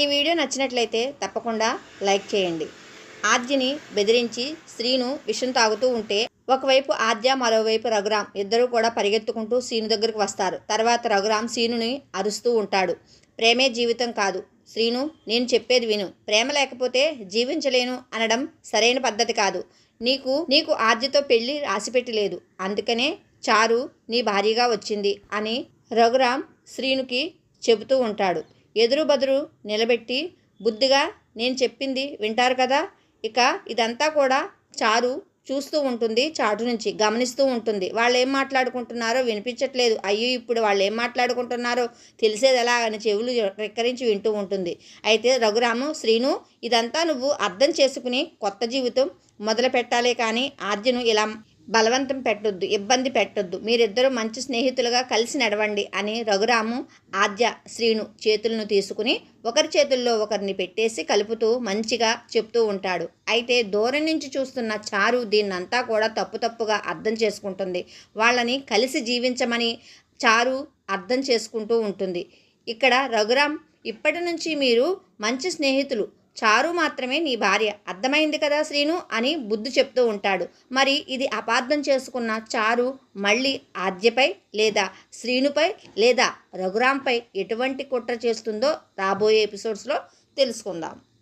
ఈ వీడియో నచ్చినట్లయితే తప్పకుండా లైక్ చేయండి. ఆద్యని బెదిరించి శ్రీను విషం తాగుతూ ఉంటే ఒకవైపు ఆద్య మరోవైపు రఘురాం ఇద్దరూ కూడా పరిగెత్తుకుంటూ శ్రీను దగ్గరికి వస్తారు. తర్వాత రఘురాం శ్రీనుని అరుస్తూ ఉంటాడు. ప్రేమే జీవితం కాదు. శ్రీను నేను చెప్పేది విను. ప్రేమ లేకపోతే జీవించలేను అనడం సరైన పద్ధతి కాదు. నీకు నీకు ఆద్యతో పెళ్ళి రాసిపెట్టి లేదు అందుకనే చారు నీ భార్యగా వచ్చింది అని రఘురాం శ్రీనుకి చెబుతూ ఉంటాడు. ఎదురు బదురు నిలబెట్టి బుద్ధిగా నేను చెప్పింది వింటారు కదా? ఇక ఇదంతా కూడా చారు చూస్తూ ఉంటుంది చాటు నుంచి గమనిస్తూ ఉంటుంది. వాళ్ళు ఏం మాట్లాడుకుంటున్నారో వినిపించట్లేదు. అయ్యో ఇప్పుడు వాళ్ళు ఏం మాట్లాడుకుంటున్నారో తెలిసేది ఎలా అని చెవులు రెక్కరించి వింటూ ఉంటుంది. అయితే రఘురాము శ్రీను ఇదంతా నువ్వు అర్థం చేసుకుని కొత్త జీవితం మొదలు పెట్టాలే కానీ ఆర్జను ఇలా బలవంతం పెట్టొద్దు ఇబ్బంది పెట్టొద్దు. మీరిద్దరూ మంచి స్నేహితులుగా కలిసి నడవండి అని రఘురాము ఆద్య శ్రీను చేతులను తీసుకుని ఒకరి చేతుల్లో ఒకరిని పెట్టేసి కలుపుతూ మంచిగా చెప్తూ ఉంటాడు. అయితే దూరం నుంచి చూస్తున్న చారు దీన్నంతా కూడా తప్పు తప్పుగా అర్థం చేసుకుంటుంది. వాళ్ళని కలిసి జీవించమని చారు అర్థం చేసుకుంటూ ఉంటుంది. ఇక్కడ రఘురాం ఇప్పటి నుంచి మీరు మంచి స్నేహితులు. చారు మాత్రమే నీ భార్య. అర్థమైంది కదా శ్రీను? అని బుద్ధి చెప్తూ ఉంటాడు. మరి ఇది అపార్థం చేసుకున్న చారు మళ్ళీ ఆద్యపై లేదా శ్రీనుపై లేదా రఘురాంపై ఎటువంటి కుట్ర చేస్తుందో రాబోయే ఎపిసోడ్స్లో తెలుసుకుందాం.